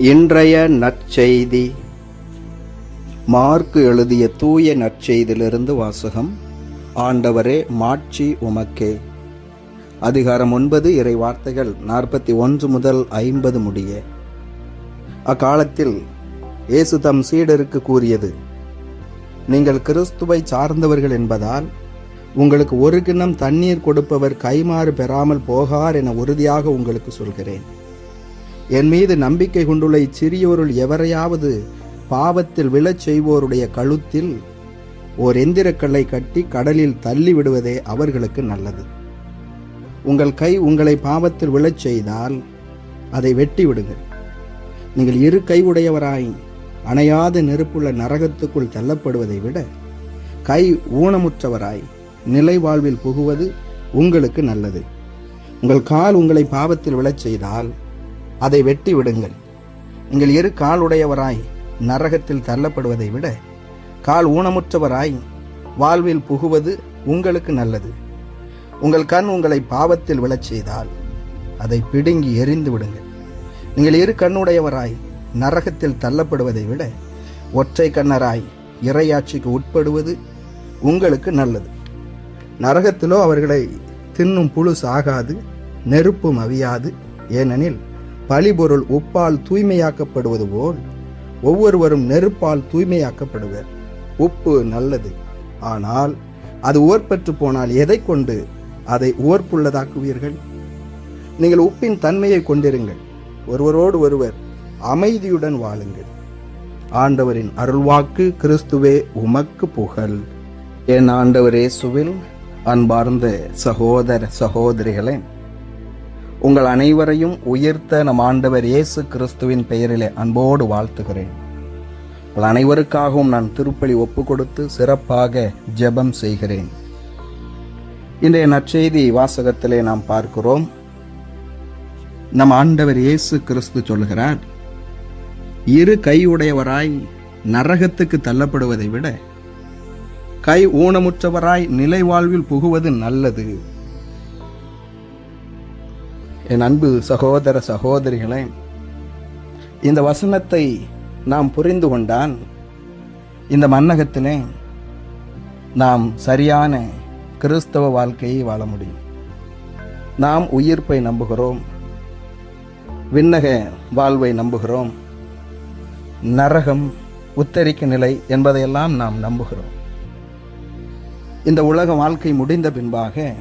இன்றைய நற்செய்தி. மார்க்கு எழுதிய தூய நற்செய்தியிலிருந்து வாசகம். ஆண்டவரே மாட்சி உமக்கே. அதிகாரம் ஒன்பது இறை வார்த்தைகள் நாற்பத்தி ஒன்று முதல் ஐம்பது முடிய. அக்காலத்தில் இயேசு தம் சீடருக்கு கூறியது நீங்கள் கிறிஸ்துவை சார்ந்தவர்கள் என்பதால் உங்களுக்கு ஒரு கிண்ணம் தண்ணீர் கொடுப்பவர் கைமாறு பெறாமல் போகார் என உறுதியாக உங்களுக்கு சொல்கிறேன். என் மீது நம்பிக்கை கொண்டுள்ள இச்சிறியோருள் எவரையாவது பாவத்தில் விழச் செய்வோருடைய கழுத்தில் ஓர் எந்திரக்கல்லை கட்டி கடலில் தள்ளி விடுவதே அவர்களுக்கு நல்லது. உங்கள் கை உங்களை பாவத்தில் விழச் செய்தால் அதை வெட்டி விடுங்கள். நீங்கள் இரு கை உடையவராய் அணையாத நெருப்புள்ள நரகத்துக்குள் தள்ளப்படுவதை விட கை ஊனமுற்றவராய் நிலை வாழ்வில் புகுவது உங்களுக்கு நல்லது. உங்கள் கால் உங்களை பாவத்தில் விழச் செய்தால் அதை வெட்டி விடுங்கள். நீங்கள் இரு காலுடையவராய் நரகத்தில் தள்ளப்படுவதை விட கால் ஊனமுற்றவராய் வாழ்வில் புகுவது உங்களுக்கு நல்லது. உங்கள் கண் உங்களை பாவத்தில் விழச் செய்தால் அதை பிடுங்கி எரிந்து விடுங்கள். நீங்கள் இரு கண்ணுடையவராய் நரகத்தில் தள்ளப்படுவதை விட ஒற்றை கண்ணராய் இறையாட்சிக்கு உட்படுவது உங்களுக்கு நல்லது. நரகத்திலோ அவர்களை தின்னும் புழு சாகாது நெருப்பும் அவியாது. ஏனெனில் பழிபொருள் உப்பால் தூய்மையாக்கப்படுவது போல் ஒவ்வொருவரும் நெருப்பால் தூய்மையாக்கப்படுவர். உப்பு நல்லது. ஆனால் அது உவர்பற்று போனால் எதை கொண்டு அதை உவர்ப்புள்ளதாக்குவீர்கள்? நீங்கள் உப்பின் தன்மையை கொண்டிருங்கள். ஒருவரோடு ஒருவர் அமைதியுடன் வாழுங்கள். ஆண்டவரின் அருள்வாக்கு கிறிஸ்துவே உமக்கு புகழ். என் ஆண்டவரே சுவில் அன்பார்ந்த சகோதர சகோதரிகளே உங்கள் அனைவரையும் உயர்த்த நம் ஆண்டவர் இயேசு கிறிஸ்துவின் பெயரிலே அன்போடு வாழ்த்துகிறேன். உங்கள் அனைவருக்காகவும் நான் திருப்பலி ஒப்பு கொடுத்து சிறப்பாக ஜெபம் செய்கிறேன். இன்றைய நற்செய்தி வாசகத்திலே நாம் பார்க்கிறோம். நம் ஆண்டவர் இயேசு கிறிஸ்து சொல்கிறார் இரு கையுடையவராய் நரகத்துக்கு தள்ளப்படுவதை விட கை ஊனமுற்றவராய் நிலை வாழ்வில் புகுவது நல்லது. என் அன்பு சகோதர சகோதரிகளே இந்த வசனத்தை நாம் புரிந்து கொண்டால் இந்த மன்னகத்திலே நாம் சரியான கிறிஸ்தவ வாழ்க்கையை வாழ முடியும். நாம் உயிர்ப்பை நம்புகிறோம் விண்ணக வாழ்வை நம்புகிறோம் நரகம் உத்தரிக்க நிலை என்பதையெல்லாம் நாம் நம்புகிறோம். இந்த உலக வாழ்க்கை முடிந்த பின்பாக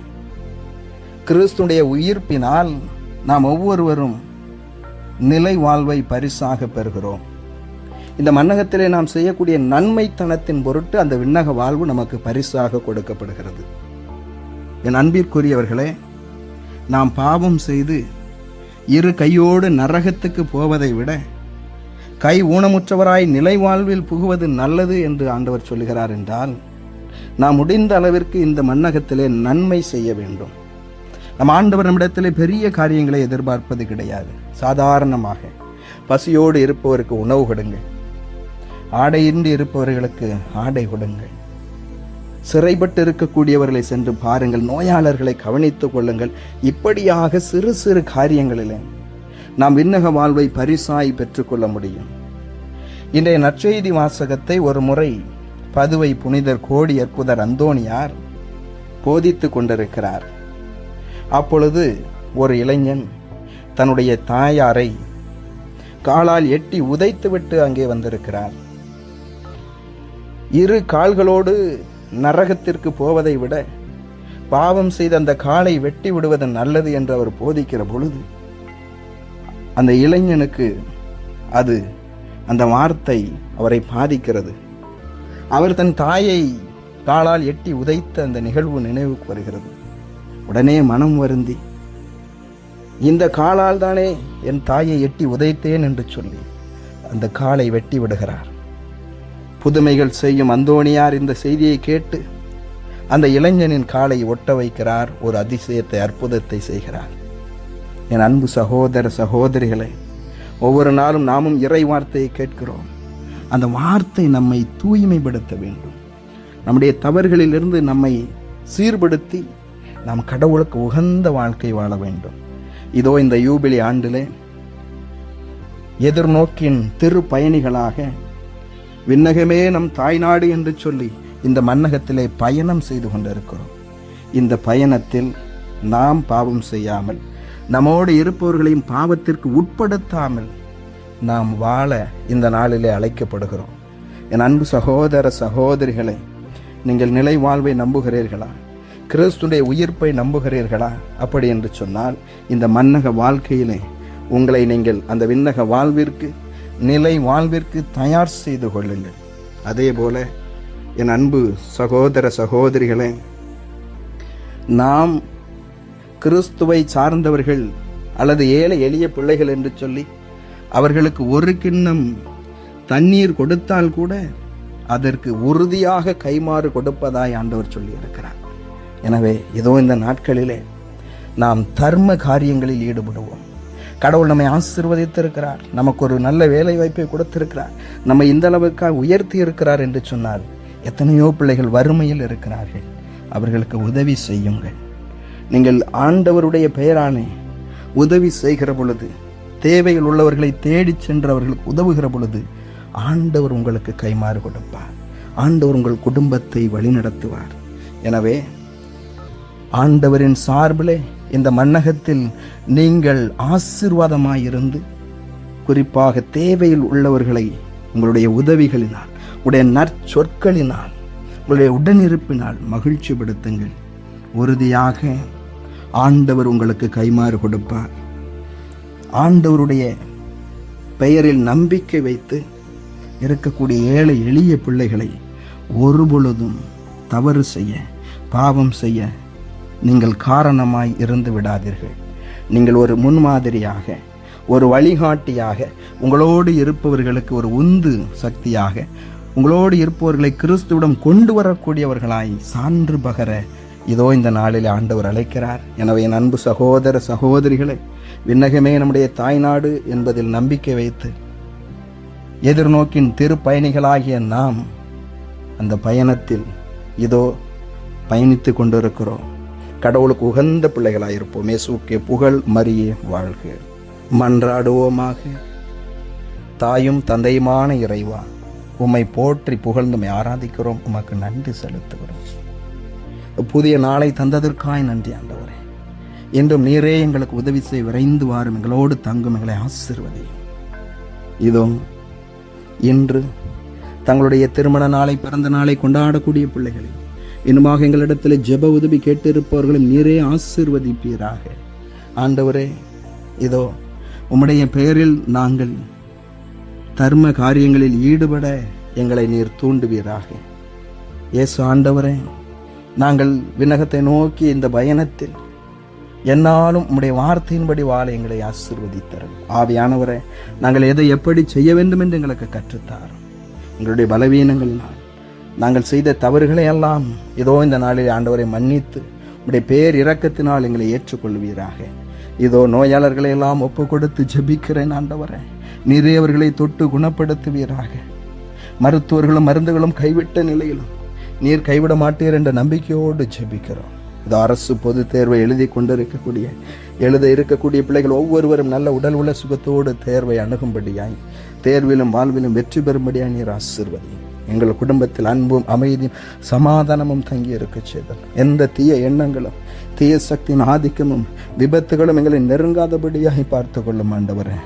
கிறிஸ்துடைய உயிர்ப்பினால் நாம் ஒவ்வொருவரும் நிலை வாழ்வை பரிசாக பெறுகிறோம். இந்த மன்னகத்திலே நாம் செய்யக்கூடிய நன்மைத்தனத்தின் பொருட்டு அந்த விண்ணக வாழ்வு நமக்கு பரிசாக கொடுக்கப்படுகிறது. என் அன்பிற்குரியவர்களே நாம் பாவம் செய்து இரு கையோடு நரகத்துக்கு போவதை விட கை ஊனமுற்றவராய் நிலை வாழ்வில் புகுவது நல்லது என்று ஆண்டவர் சொல்கிறார் என்றால் நாம் முடிந்த அளவிற்கு இந்த மன்னகத்திலே நன்மை செய்ய வேண்டும். நம் ஆண்டவர் நம்மிடத்தில் பெரிய காரியங்களை எதிர்பார்ப்பது கிடையாது. சாதாரணமாக. பசியோடு இருப்பவருக்கு உணவு கொடுங்கள். ஆடையின்றி இருப்பவர்களுக்கு ஆடை கொடுங்கள். சிறைப்பட்டு இருக்கக்கூடியவர்களை சென்று பாருங்கள். நோயாளர்களை கவனித்துக் கொள்ளுங்கள். இப்படியாக சிறு சிறு காரியங்களிலே நாம் விண்ணக வாழ்வை பரிசாய் பெற்றுக்கொள்ள முடியும். இன்றைய நற்செய்தி வாசகத்தை ஒரு முறை பதுவை புனிதர் கோடி அற்புதர் அந்தோணியார் போதித்து கொண்டிருக்கிறார். அப்பொழுது ஒரு இளைஞன் தன்னுடைய தாயாரை காலால் எட்டி உதைத்துவிட்டு அங்கே வந்திருக்கிறார். இரு கால்களோடு நரகத்திற்கு போவதை விட பாவம் செய்த அந்த காலை வெட்டி விடுவது நல்லது என்று அவர் போதிக்கிற பொழுது அந்த இளைஞனுக்கு அது அந்த வார்த்தை அவரை பாதிக்கிறது. அவர் தன் தாயை காலால் எட்டி உதைத்த அந்த நிகழ்வு நினைவுக்கு வருகிறது. உடனே மனம் வருந்தி இந்த காலால் தானே என் தாயை எட்டி உதைத்தேன் என்று சொல்லி அந்த காலை வெட்டி விடுகிறார். புதுமைகள் செய்யும் அந்தோணியார் இந்த செய்தியை கேட்டு அந்த இளைஞனின் காலை ஒட்ட வைக்கிறார் ஒரு அதிசயத்தை அற்புதத்தை செய்கிறார். என் அன்பு சகோதர சகோதரிகளை ஒவ்வொரு நாளும் நாமும் இறை வார்த்தையை கேட்கிறோம். அந்த வார்த்தை நம்மை தூய்மைப்படுத்த வேண்டும். நம்முடைய தவறுகளிலிருந்து நம்மை சீர்படுத்தி நாம் கடவுளுக்கு உகந்த வாழ்க்கை வாழ வேண்டும். இதோ இந்த யூபிலி ஆண்டிலே எதிர்நோக்கின் திரு பயணிகளாக விண்ணகமே நம் தாய்நாடு என்று சொல்லி இந்த மன்னகத்திலே பயணம் செய்து கொண்டிருக்கிறோம். இந்த பயணத்தில் நாம் பாவம் செய்யாமல் நம்மோடு இருப்பவர்களையும் பாவத்திற்கு உட்படுத்தாமல் நாம் வாழ இந்த நாளிலே அழைக்கப்படுகிறோம். என் அன்பு சகோதர சகோதரிகளை நீங்கள் நிலை வாழ்வை நம்புகிறீர்களா? கிறிஸ்துடைய உயிர்ப்பை நம்புகிறீர்களா? அப்படி என்று சொன்னால் இந்த மன்னக வாழ்க்கையிலே உங்களை நீங்கள் அந்த விண்ணக வாழ்விற்கு நிலை வாழ்விற்கு தயார் செய்து கொள்ளுங்கள். அதே போல என் அன்பு சகோதர சகோதரிகளே நாம் கிறிஸ்துவை சார்ந்தவர்கள் அல்லது ஏழை எளிய பிள்ளைகள் என்று சொல்லி அவர்களுக்கு ஒரு கிண்ணம் தண்ணீர் கொடுத்தால் கூட அதற்கு உறுதியாக கைமாறு கொடுப்பதாய் ஆண்டவர் சொல்லியிருக்கிறார். எனவே இதோ இந்த நாட்களிலே நாம் தர்ம காரியங்களில் ஈடுபடுவோம். கடவுள் நம்மை ஆசிர்வதித்திருக்கிறார். நமக்கு ஒரு நல்ல வேலை வாய்ப்பை கொடுத்திருக்கிறார். நம்ம இந்த அளவுக்காக உயர்த்தி இருக்கிறார் என்று சொன்னால் எத்தனையோ பிள்ளைகள் வறுமையில் இருக்கிறார்கள். அவர்களுக்கு உதவி செய்யுங்கள். நீங்கள் ஆண்டவருடைய பெயரானே உதவி செய்கிற பொழுது தேவையில் உள்ளவர்களை தேடிச் சென்று அவர்களுக்கு உதவுகிற பொழுது ஆண்டவர் உங்களுக்கு கைமாறு கொடுப்பார். ஆண்டவர் உங்கள் குடும்பத்தை வழிநடத்துவார். எனவே ஆண்டவரின் சார்பிலே இந்த மன்னகத்தில் நீங்கள் ஆசீர்வாதமாயிருந்து குறிப்பாக தேவையில் உள்ளவர்களை உங்களுடைய உதவிகளினால் உடைய நற்சொற்களினால் உங்களுடைய உடனிருப்பினால் மகிழ்ச்சிப்படுத்துங்கள். உறுதியாக ஆண்டவர் உங்களுக்கு கைமாறு கொடுப்பார். ஆண்டவருடைய பெயரில் நம்பிக்கை வைத்து இருக்கக்கூடிய ஏழை எளிய பிள்ளைகளை ஒருபொழுதும் தவறு செய்ய பாவம் செய்ய நீங்கள் காரணமாய் இருந்து விடாதீர்கள். நீங்கள் ஒரு முன்மாதிரியாக ஒரு வழிகாட்டியாக உங்களோடு இருப்பவர்களுக்கு ஒரு உந்து சக்தியாக உங்களோடு இருப்பவர்களை கிறிஸ்துவிடம் கொண்டு வரக்கூடியவர்களாய் சான்று பகர இதோ இந்த நாளில் ஆண்டவர் அழைக்கிறார். எனவே என் அன்பு சகோதர சகோதரிகளை விண்ணகமே நம்முடைய தாய்நாடு என்பதில் நம்பிக்கை வைத்து எதிர்நோக்கின் திருப்பயணிகளாகிய நாம் அந்த பயணத்தில் இதோ பயணித்து கொண்டிருக்கிறோம். கடவுளுக்கு உகந்த பிள்ளைகளாயிருப்போம். இயேசுக்கே புகழ் மரியே வாழ்க. மன்றாடுவோமாக. தாயும் தந்தையுமான இறைவா உம்மை போற்றி புகழ்ந்துமை ஆராதிக்கிறோம். உமக்கு நன்றி செலுத்துகிறோம். புதிய நாளை தந்ததற்காய் நன்றி ஆண்டவரே. இன்றும் நீரே எங்களுக்கு உதவி செய்ய விரைந்து வாரும். எங்களோடு தங்கும் எங்களை ஆசிர்வதி இதோ இன்று தங்களுடைய திருமண நாளை பிறந்த நாளை கொண்டாடக்கூடிய பிள்ளைகளை இன்னுமாக எங்களிடத்தில் ஜெப உதவி கேட்டிருப்பவர்களும் நீரே ஆசிர்வதிப்பீராக. ஆண்டவரே இதோ உம்முடைய பெயரில் நாங்கள் தர்ம காரியங்களில் ஈடுபட எங்களை நீர் தூண்டுவீராக. இயேசு ஆண்டவரே நாங்கள் விண்ணகத்தை நோக்கி இந்த பயணத்தில் என்னாலும் உம்முடைய வார்த்தையின்படி வாழ எங்களை ஆசிர்வதித்தரும். ஆவியானவரே நாங்கள் எதை எப்படி செய்ய வேண்டும் என்று எங்களுக்கு கற்றுத்தாரும். எங்களுடைய பலவீனங்களினால் நாங்கள் செய்த தவறுகளை எல்லாம் இதோ இந்த நாளில் ஆண்டவரை மன்னித்து உடைய பேர் இரக்கத்தினால் எங்களை ஏற்றுக்கொள்வீராக. இதோ நோயாளர்களை எல்லாம் ஒப்பு கொடுத்து ஜபிக்கிறேன் ஆண்டவரே. நிறையவர்களை தொட்டு குணப்படுத்துவீராக. மருத்துவர்களும் மருந்துகளும் கைவிட்ட நிலையிலும் நீர் கைவிட மாட்டீர் என்ற நம்பிக்கையோடு ஜபிக்கிறோம். இது அரசு பொது தேர்வை எழுதி கொண்டிருக்கக்கூடிய எழுத இருக்கக்கூடிய பிள்ளைகள் ஒவ்வொருவரும் நல்ல உடல் உள்ள சுகத்தோடு தேர்வை அணுகும்படியாய் தேர்விலும் வாழ்விலும் வெற்றி பெறும்படியாய் நீர் ஆசிர்வதி எங்கள் குடும்பத்தில் அன்பும் அமைதியும் சமாதானமும் தங்கி இருக்க செய்தல் எந்த தீய எண்ணங்களும் தீய சக்தியின் ஆதிக்கமும் விபத்துகளும் எங்களை நெருங்காதபடியாக பார்த்து கொள்ளும் ஆண்டவரே.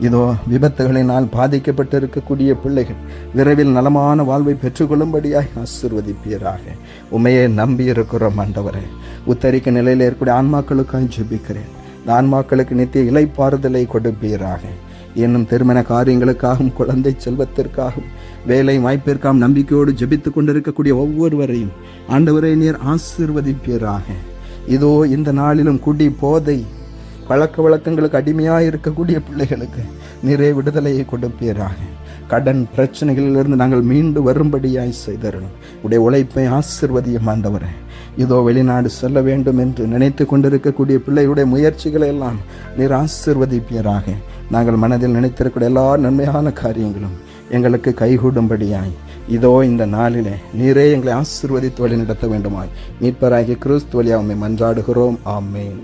இதோ விபத்துகளினால் பாதிக்கப்பட்டு இருக்கக்கூடிய பிள்ளைகள் விரைவில் நலமான வாழ்வை பெற்றுக்கொள்ளும்படியாய் ஆசிர்வதிப்பீராக. உமையை நம்பி இருக்கிறோம் ஆண்டவரே. உத்தரிக்க நிலையில் இருக்கக்கூடிய ஆன்மாக்களுக்காக ஜெபிக்கிறேன். இந்த ஆன்மாக்களுக்கு நித்திய இலைப்பாறுதலை கொடுப்பீராக. என்னும் திருமண காரியங்களுக்காகவும் குழந்தை செல்வத்திற்காகவும் வேலை வாய்ப்பிற்காகவும் நம்பிக்கையோடு ஜபித்து கொண்டிருக்கக்கூடிய ஒவ்வொருவரையும் ஆண்டவரை நீர் ஆசிர்வதிப்பீராக. இதோ இந்த நாளிலும் குடி போதை பழக்க வழக்கங்களுக்கு அடிமையாக இருக்கக்கூடிய பிள்ளைகளுக்கு நிறைய விடுதலையை கொடுப்பீராக. கடன் பிரச்சனைகளிலிருந்து நாங்கள் மீண்டு வரும்படியாய் செய்தரணும் உடைய உழைப்பை ஆசிர்வதியும் ஆண்டவரே. இதோ வெளிநாடு செல்ல வேண்டும் என்று நினைத்து கொண்டிருக்கக்கூடிய பிள்ளைகளுடைய முயற்சிகளை எல்லாம் நீர் ஆசிர்வதிப்பீராக. நாங்கள் மனதில் நினைத்திருக்கிற எல்லா நன்மையான காரியங்களும் எங்களுக்கு கைகூடும்படியாய். இதோ இந்த நாளிலே நீரே எங்களை ஆசிர்வதித்து வழி நடத்த வேண்டுமாய். மீட்பராகிய கிறிஸ்து வழியாக உம்மை மன்றாடுகிறோம். ஆமேன்.